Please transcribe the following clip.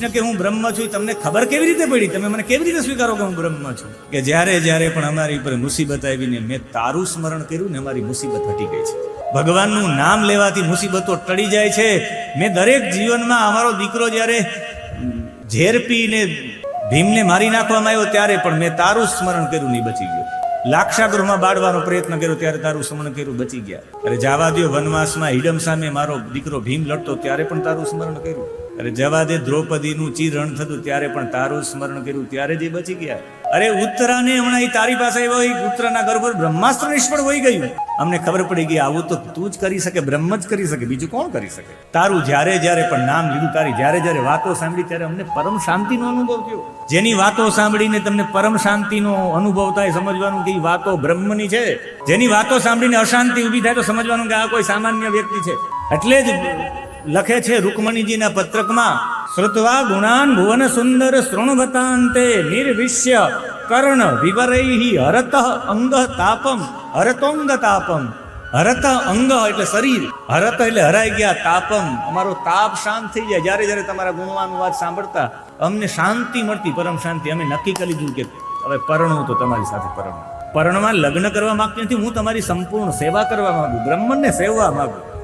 કૃષ્ણ કે હું બ્રહ્મ છું, તમને ખબર કેવી રીતે પડી? તમે મને કેવી રીતે સ્વીકારો કે હું બ્રહ્મ છું? કે જ્યારે જ્યારે પણ અમારી ઉપર મુસીબત આવીને મેં તારું સ્મરણ કર્યું ને અમારી મુસીબત હટી ગઈ છે. ભગવાનનું નામ લેવાથી મુસીબતો ટળી જાય છે. મેં દરેક જીવનમાં અમારો દીકરો જ્યારે ઝેર પીને ભીમને મારી નાખવામાં આવ્યો ત્યારે પણ મેં તારું સ્મરણ કર્યું નહીં બચી ગયો. લાક્ષાગૃહમાં બાળવાનો પ્રયત્ન કર્યો ત્યારે તારું સ્મરણ કર્યું, બચી ગયા. અરે જાવા દો વનવાસમાં હિડમ સામે મારો દીકરો ભીમ લડતો ત્યારે પણ તારું સ્મરણ કર્યું. અરે જવા દે દ્રૌપદીનું ચીરણ થતું, ત્યારે પણ તારું સ્મરણ કર્યું, ત્યારે જ એ બચી ગયા. અરે ઉત્તરાને હમણાં એ તારી પાસે આવ્યો એ ઉત્તરાના ગર્ભ પર બ્રહ્માસ્ત્ર નિષ્ફળ હોઈ ગયું. અમને ખબર પડી ગઈ, આવું તો તું જ કરી શકે, બ્રહ્મ જ કરી શકે, બીજું કોણ કરી શકે? તારું જ્યારે જ્યારે પણ નામ લીધું, તારી જ્યારે જ્યારે વાતો સાંભળી, ત્યારે અમને પરમ શાંતિનો અનુભવ થયો. જેની વાતો સાંભળીને તમને પરમ શાંતિનો અનુભવ થાય, સમજવાનું કે વાતો બ્રહ્મની છે. જેની વાતો સાંભળીને અશાંતિ ઊભી થાય, તો સમજવાનું કે આ કોઈ સામાન્ય વ્યક્તિ છે. એટલે જ લખે છે રૂકમણીજીના પત્રકમાં, શ્રુત્વા ગુણાન ભુવન સુંદર શૃણવતાંતે નિર્વિશ્ય કર્ણ વિવરૈહી હરત અંગ તાપમ, હરતોંગ તાપમ. હરત અંગ એટલે શરીર, હરત એટલે હરાઈ ગયા તાપમ. અમારો તાપ શાંત થઈ જાય. જ્યારે જ્યારે તમારા ગુણવાનું વાત સાંભળતા અમને શાંતિ મળતી, પરમ શાંતિ. અમે નક્કી કરી લીધું કે હવે પરણું તો તમારી સાથે પરણું. પરણમાં લગ્ન કરવા માંગતી નથી. હું તમારી સંપૂર્ણ સેવા કરવા માંગુ, બ્રહ્મને સેવવા માંગુ.